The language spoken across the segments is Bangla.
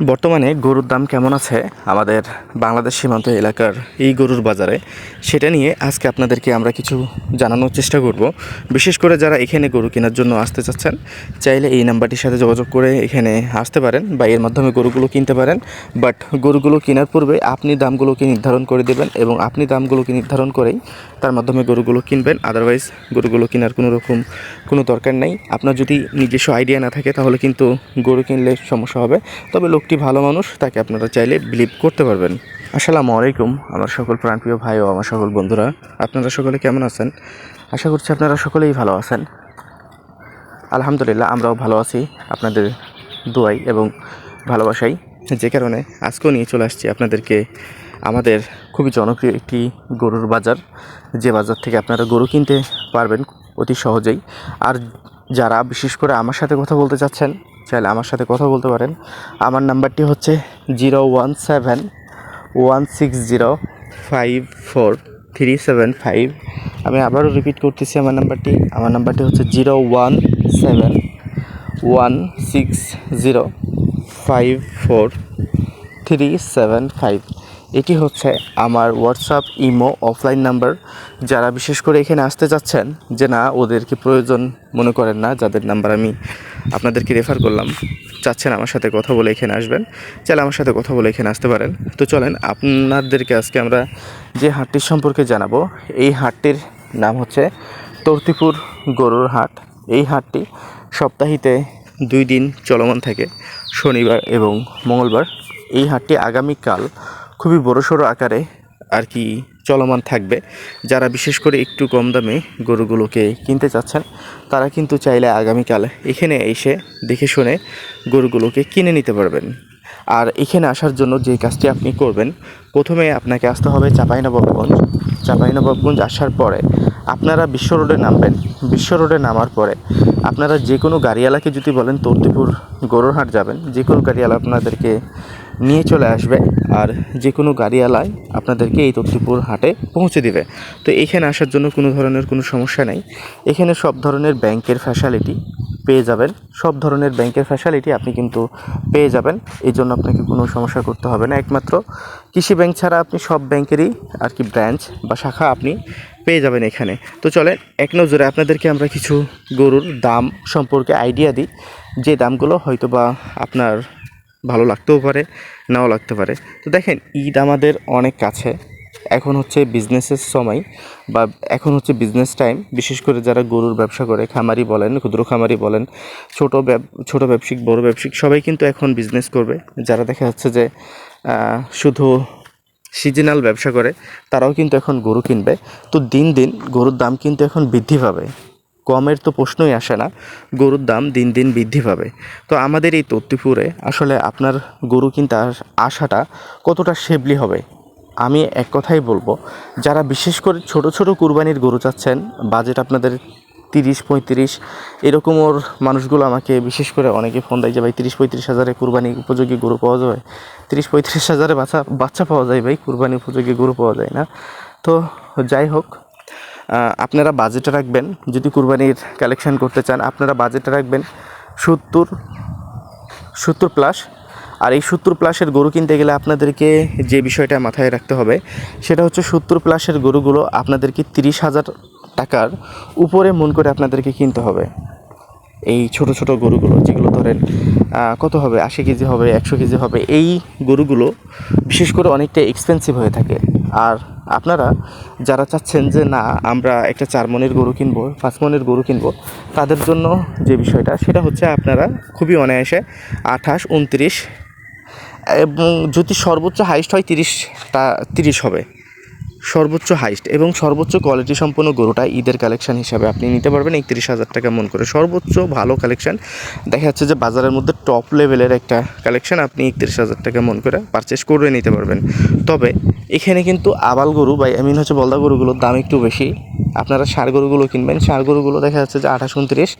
বর্তমানে গরুর দাম কেমন আছে আমাদের বাংলাদেশ সীমান্ত এলাকার এই গরুর বাজারে? সেটা নিয়ে আজকে আপনাদেরকে আমরা কিছু জানানোর চেষ্টা করব। বিশেষ করে যারা এখানে গরু কেনার জন্য আসতে চাচ্ছেন, চাইলে এই নাম্বারটির সাথে যোগাযোগ করে এখানে আসতে পারেন বা এর মাধ্যমে গরুগুলো কিনতে পারেন। বাট গরুগুলো কেনার পূর্বে আপনি দামগুলোকে নির্ধারণ করে দেবেন এবং আপনি দামগুলোকে নির্ধারণ করেই তার মাধ্যমে গরুগুলো কিনবেন। আদারওয়াইজ গরুগুলো কেনার কোনো রকম কোনো দরকার নেই। আপনার যদি নিজস্ব আইডিয়া না থাকে, তাহলে কিন্তু গরু কিনলে সমস্যা হবে। তবে লোকটি ভালো মানুষ, তাকে আপনারা চাইলে বিলিভ করতে পারবেন। আসসালামু আলাইকুম, আমার সকল প্রাণপ্রিয় ভাই ও আমার সকল বন্ধুরা। আপনারা সকলে কেমন আছেন? আশা করছি আপনারা সকলেই ভালো আছেন। আলহামদুলিল্লাহ, আমরাও ভালো আছি। আপনাদের দোয়াই এবং ভালোবাসাই। যে কারণে আজকেও নিয়ে চলে আসছি আপনাদেরকে আমাদের খুবই জনপ্রিয় একটি গরুর বাজার। যে বাজার থেকে আপনারা গরু কিনতে পারবেন অতি সহজেই। আর যারা বিশেষ করে আমার সাথে কথা বলতে চাচ্ছেন চাইলে আমার সাথে কথা বলতে পারেন। আমার নাম্বারটি হচ্ছে zero one seven one six zero five four three seven five. আমি আবারও রিপিট করতেছি আমার নাম্বারটি। আমার নাম্বারটি হচ্ছে zero one seven one six zero five four three seven five. এটি হচ্ছে আমার হোয়াটসঅ্যাপ ইমো অফলাইন নাম্বার যারা বিশেষ করে এখানে আসতে চাচ্ছেন যে না ওদেরকে প্রয়োজন? মনে করেন না, যাদের নাম্বার আমি আপনাদেরকে রেফার করলাম, চাচ্ছেন আমার সাথে কথা বলে এখানে আসবেন। চাইলে আমার সাথে কথা বলে এখানে আসতে পারেন। তো চলেন, আপনাদেরকে আজকে আমরা যে হাটটির সম্পর্কে জানাব, এই হাটটির নাম হচ্ছে তর্তিপুর গরুর হাট। এই হাটটি সপ্তাহিতে দুই দিন চলমান থাকে, শনিবার এবং মঙ্গলবার। এই হাটটি আগামীকাল খুবই বড়সড় আকারে আর কি চলমান থাকবে। যারা বিশেষ করে একটু কম দামে গরুগুলোকে কিনতে চাচ্ছেন, তারা কিন্তু চাইলে আগামীকাল এখানে এসে দেখে শুনে গরুগুলোকে কিনে নিতে পারবেন। আর এখানে আসার জন্য যে কাজটি আপনি করবেন, প্রথমে আপনাকে আসতে হবে চাঁপাইনবাবগঞ্জ। চাঁপাইনবাবগঞ্জ আসার পরে আপনারা বিশ্ব রোডে নামবেন। বিশ্ব রোডে নামার পরে আপনারা যে কোনো গাড়িওয়ালাকে যদি বলেন তর্তিপুর গরুরহাট যাবেন। যে কোনো গাড়িওয়ালা আপনাদেরকে নিয়ে চলে আসবে আর যে কোনো গাড়িওয়ালায় আপনাদেরকে এই তর্তিপুর হাটে পৌঁছে দিবে। তো এখানে আসার জন্য কোনো ধরনের কোনো সমস্যা নেই। এখানে সব ধরনের ব্যাংকের ফ্যাসিলিটি পেয়ে যাবেন। সব ধরনের ব্যাংকের ফ্যাসিলিটি আপনি কিন্তু পেয়ে যাবেন। এই জন্য আপনাকে কোনো সমস্যা করতে হবে না। একমাত্র কৃষি ব্যাংক ছাড়া আপনি সব ব্যাংকেরই আর কি ব্রাঞ্চ বা শাখা আপনি পেয়ে যাবেন এখানে। তো চলে এক নজরে আপনাদেরকে আমরা কিছু গরুর দাম সম্পর্কে আইডিয়া দিই। যে দামগুলো হয়তো বা আপনার ভালো লাগতেও পারে, নাও লাগতে পারে। তো দেখেন, ঈদ আমাদের অনেক কাছে। এখন হচ্ছে বিজনেসের সময় বা এখন হচ্ছে বিজনেস টাইম বিশেষ করে যারা গরুর ব্যবসা করে, খামারি বলেন, ক্ষুদ্র খামারি বলেন, ছোট ছোট ব্যবসায়িক, বড় ব্যবসায়িক, সবাই কিন্তু এখন বিজনেস করবে। যারা দেখা যাচ্ছে যে শুধু সিজনাল ব্যবসা করে, তারাও কিন্তু এখন গরু কিনবে। তো দিন দিন গরুর দাম কিন্তু এখন বৃদ্ধি পাবে। কমের তো প্রশ্নই আসে না, গরুর দাম দিন দিন বৃদ্ধি পাবে। তো আমাদের এই তত্ত্বপুরে আসলে আপনার গরু কিনতে আস- আসাটা কতটা সেবলি হবে? আমি এক কথাই বলব, যারা বিশেষ করে ছোট ছোট কুরবানির গরু চাচ্ছেন, বাজেট আপনাদের তিরিশ পঁয়ত্রিশ, এরকম ওর মানুষগুলো আমাকে বিশেষ করে অনেকে ফোন দেয় যে, ভাই, তিরিশ পঁয়ত্রিশ হাজারে কুরবানি উপযোগী গরু পাওয়া যায়? তিরিশ পঁয়ত্রিশ হাজারে বাচ্চা বাচ্চা পাওয়া যায় ভাই, কুরবানি উপযোগী গরু পাওয়া যায় না। তো যাই হোক আপনারা বাজেটে রাখবেন। যদি কুরবানির কালেকশন করতে চান, আপনারা বাজেটে রাখবেন সত্তর সত্তর প্লাস আর এই সত্তর প্লাসের গরু কিনতে গেলে আপনাদেরকে যে বিষয়টা মাথায় রাখতে হবে, সেটা হচ্ছে সত্তর প্লাসের গরুগুলো আপনাদেরকে তিরিশ হাজার টাকার উপরে মন করে আপনাদেরকে কিনতে হবে। এই ছোট ছোট গরুগুলো, যেগুলো ধরেন কত হবে? আশি কেজি হবে, একশো কেজি হবে। এই গরুগুলো বিশেষ করে অনেকটা এক্সপেন্সিভ হয়ে থাকে। আর আপনারা যারা চাচ্ছেন যে না, আমরা একটা চার মনের গরু কিনবো, পাঁচ মনের গরু কিনবো, তাদের জন্য যে বিষয়টা, সেটা হচ্ছে আপনারা খুবই অনায়াসে আঠাশ, উনত্রিশ এবং যদি সর্বোচ্চ হাইস্ট হয় তিরিশটা তিরিশ হবে। সর্বোচ্চ হাইস্ট এবং সর্বোচ্চ কোয়ালিটি সম্পন্ন গরুটা ঈদের কালেকশন হিসাবে আপনি নিতে পারবেন। একত্রিশ হাজার টাকা মন করে সর্বোচ্চ ভালো কালেকশন। দেখা যাচ্ছে যে বাজারের মধ্যে টপ লেভেলের একটা কালেকশন আপনি একত্রিশ হাজার টাকা মন করে পারচেস করে নিতে পারবেন। তবে এখানে কিন্তু আবাল গরু বা মিন হচ্ছে বলদা গরুগুলোর দাম একটু বেশি। আপনারা সার গরুগুলো কিনবেন। সার গরুগুলো দেখা যাচ্ছে যে আঠাশ উনত্রিশ।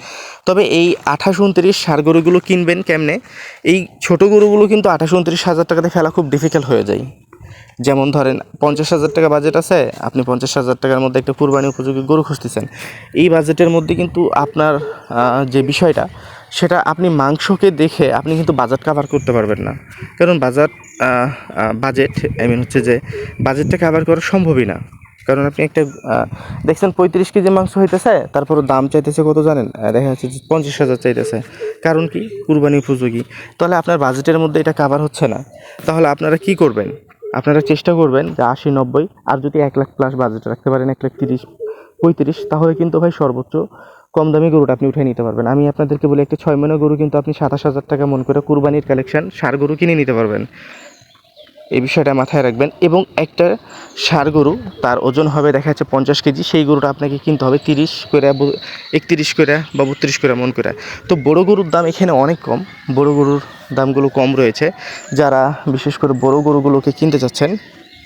তবে এই আঠাশ উনত্রিশ সার গরুগুলো কিনবেন কেমনে? এই ছোটো গরুগুলো কিন্তু আঠাশ উনত্রিশ হাজার টাকাতে ফেলা খুব ডিফিকাল্ট হয়ে যায়। যেমন ধরেন পঞ্চাশ হাজার টাকা বাজেট আছে, আপনি পঞ্চাশ হাজার টাকার মধ্যে একটা কুরবানি উপযোগী গরু খুঁজতেছেন। এই বাজেটের মধ্যে কিন্তু আপনার যে বিষয়টা, সেটা আপনি মাংসকে দেখে আপনি কিন্তু বাজেট কাভার করতে পারবেন না। কারণ বাজার বাজেট আই মিন হচ্ছে যে বাজেটটা কাভার করা সম্ভবই না। কারণ আপনি একটা দেখছেন পঁয়ত্রিশ কেজি মাংস হইতেছে তারপরে দাম চাইতেছে কত জানেন? দেখা যাচ্ছে যে পঞ্চাশ হাজার চাইতেছে। কারণ কি? কুরবানি উপযোগী। তাহলে আপনার বাজেটের মধ্যে এটা কাভার হচ্ছে না। তাহলে আপনারা কি করবেন? আপনারা চেষ্টা করবেন যে আশি, নব্বই আর যদি এক লাখ প্লাস বাজেট রাখতে পারেন, এক লাখ তিরিশ, পঁয়ত্রিশ, তাহলে কিন্তু ভাই সর্বোচ্চ কম দামি গরুটা আপনি উঠে নিতে পারবেন। আমি আপনাদেরকে বলি, একটা ছয় মনে গরু কিন্তু আপনি সাতাশ হাজার টাকা মন করে কুরবানির কালেকশান সার গরু কিনে নিতে পারবেন। এই বিষয়টা মাথায় রাখবেন। এবং একটা ষাঁড় গরু, তার ওজন হবে দেখা যাচ্ছে পঞ্চাশ কেজি, সেই গরুটা আপনাকে কিনতে হবে তিরিশ করে একত্রিশ করে বা বত্রিশ করে মন করে। তো বড় গরুর দাম এখানে অনেক কম, বড় গরুর দামগুলো কম রয়েছে। যারা বিশেষ করে বড় গরুগুলোকে কিনতে চাচ্ছেন,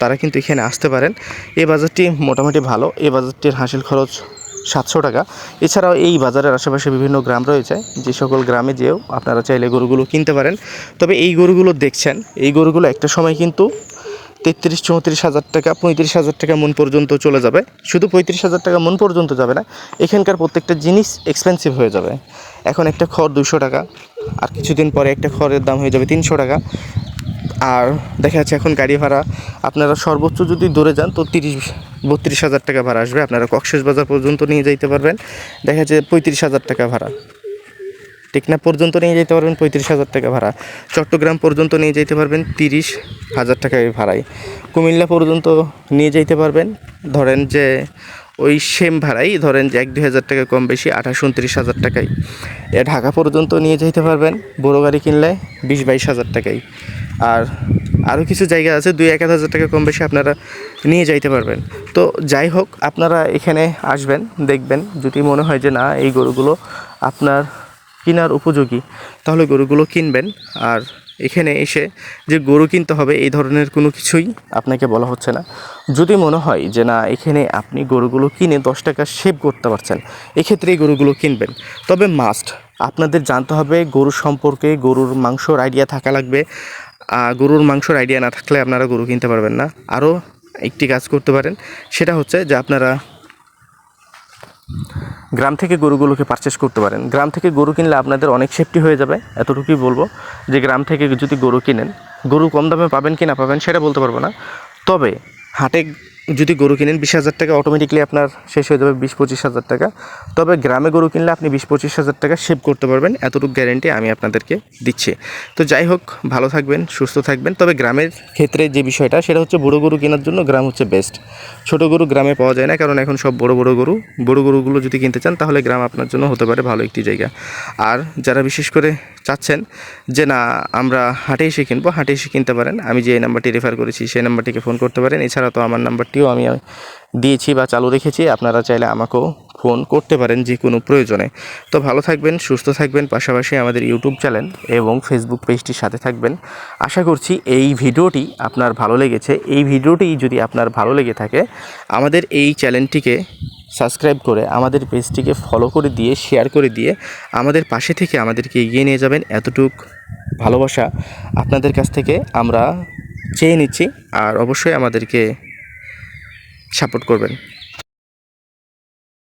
তারা কিন্তু এখানে আসতে পারেন। এই বাজারটি মোটামুটি ভালো এই বাজারটির হাসিল খরচ সাতশো টাকা। এছাড়াও এই বাজারের আশেপাশে বিভিন্ন গ্রাম রয়েছে, যে সকল গ্রামে যেও আপনারা চাইলে গরুগুলো কিনতে পারেন। তবে এই গরুগুলো দেখছেন, এই গরুগুলো একটা সময় কিন্তু তেত্রিশ, চৌত্রিশ হাজার টাকা, পঁয়ত্রিশ হাজার টাকা মন পর্যন্ত চলে যাবে। শুধু পঁয়ত্রিশ হাজার টাকা মন পর্যন্ত যাবে না, এখানকার প্রত্যেকটা জিনিস এক্সপেন্সিভ হয়ে যাবে। এখন একটা খড় দুশো টাকা, আর কিছুদিন পরে একটা খড়ের দাম হয়ে যাবে তিনশো টাকা। আর দেখা যাচ্ছে এখন গাড়ি ভাড়া, আপনারা সর্বোচ্চ যদি দূরে যান, তো তিরিশ, বত্রিশ হাজার টাকা ভাড়া আসবে। আপনারা কক্সেস বাজার পর্যন্ত নিয়ে যাইতে পারবেন। দেখা যাচ্ছে পঁয়ত্রিশ হাজার টাকা ভাড়া। টেকনাফ পর্যন্ত নিয়ে যেতে পারবেন পঁয়ত্রিশ হাজার টাকা ভাড়া। চট্টগ্রাম পর্যন্ত নিয়ে যেতে পারবেন তিরিশ হাজার টাকা ভাড়ায়। কুমিল্লা পর্যন্ত নিয়ে যেতে পারবেন। ধরেন যে ওই সেম ভাড়াই। ধরেন যে এক দুই হাজার টাকা কম বেশি, আঠাশ, উনত্রিশ হাজার টাকায় এ ঢাকা পর্যন্ত নিয়ে যেতে পারবেন। বড় গাড়ি কিনলে বিশ, বাইশ হাজার টাকায় আর আরও কিছু জায়গা আছে, দুই, এক হাজার টাকা কম বেশি আপনারা নিয়ে যাইতে পারবেন। তো যাই হোক, আপনারা এখানে আসবেন, দেখবেন। যদি মনে হয় যে না, এই গরুগুলো আপনার কেনার উপযোগী, তাহলে গরুগুলো কিনবেন। আর এখানে এসে যে গরু কিনতে হবে, এই ধরনের কোনো কিছুই আপনাকে বলা হচ্ছে না। যদি মনে হয় যে না, এখানে আপনি গরুগুলো কিনে দশ টাকা সেভ করতে পারছেন, এক্ষেত্রে এই গরুগুলো কিনবেন। তবে মাস্ট আপনাদের জানতে হবে গরু সম্পর্কে গরুর মাংসর আইডিয়া থাকা লাগবে। গরুর মাংসর আইডিয়া না থাকলে আপনারা গরু কিনতে পারবেন না। আরও একটি কাজ করতে পারেন, সেটা হচ্ছে যে আপনারা গ্রাম থেকে গরুগুলোকে পারচেস করতে পারেন। গ্রাম থেকে গরু কিনলে আপনাদের অনেক সেফটি হয়ে যাবে, এতটুকুই বলব যে গ্রাম থেকে যদি গরু কিনেন, গরু কম দামে পাবেন কি না পাবেন সেটা বলতে পারব না। তবে হাটে যদি গরু কিনেন বিশ হাজার টাকা অটোমেটিকলি আপনার শেষ হয়ে যাবে বিশ পঁচিশ হাজার টাকা। তবে গ্রামে গরু কিনলে আপনি বিশ পঁচিশ হাজার টাকা সেভ করতে পারবেন। এতটুকু গ্যারেন্টি আমি আপনাদেরকে দিচ্ছি। তো যাই হোক, ভালো থাকবেন, সুস্থ থাকবেন। তবে গ্রামের ক্ষেত্রে যে বিষয়টা, সেটা হচ্ছে বড় গরু কেনার জন্য গ্রাম হচ্ছে বেস্ট ছোট গরু গ্রামে পাওয়া যায় না, কারণ এখন সব বড় বড় গরু। বড় গরুগুলো যদি কিনতে চান, তাহলে গ্রাম আপনার জন্য হতে পারে ভালো একটি জায়গা। আর যারা বিশেষ করে চাচ্ছেন যে না, আমরা হাটে এসে কিনবো, হাটে এসে কিনতে পারেন। আমি যে নাম্বারটি রেফার করেছি সেই নাম্বারটিকে ফোন করতে পারেন। এছাড়া তো আমার নাম্বারটিও আমি দিয়েছি বা চালু রেখেছি। আপনারা চাইলে আমাকেও ফোন করতে পারেন যে কোনো প্রয়োজনে। তো ভালো থাকবেন, সুস্থ থাকবেন, পাশাপাশি আমাদের ইউটিউব চ্যানেল এবং ফেসবুক পেজটির সাথে থাকবেন। আশা করছি এই ভিডিওটি আপনার ভালো লেগেছে। এই ভিডিওটি যদি আপনার ভালো লেগে থাকে, আমাদের এই চ্যানেলটিকে সাবস্ক্রাইব করে আমাদের পেজটিকে ফলো করে দিয়ে শেয়ার করে দিয়ে আমাদের পাশে থেকে আমাদেরকে এগিয়ে নিয়ে যাবেন। এতটুক ভালোবাসা আপনাদের কাছ থেকে আমরা চেয়ে নিচ্ছি আর অবশ্যই আমাদেরকে সাপোর্ট করবেন।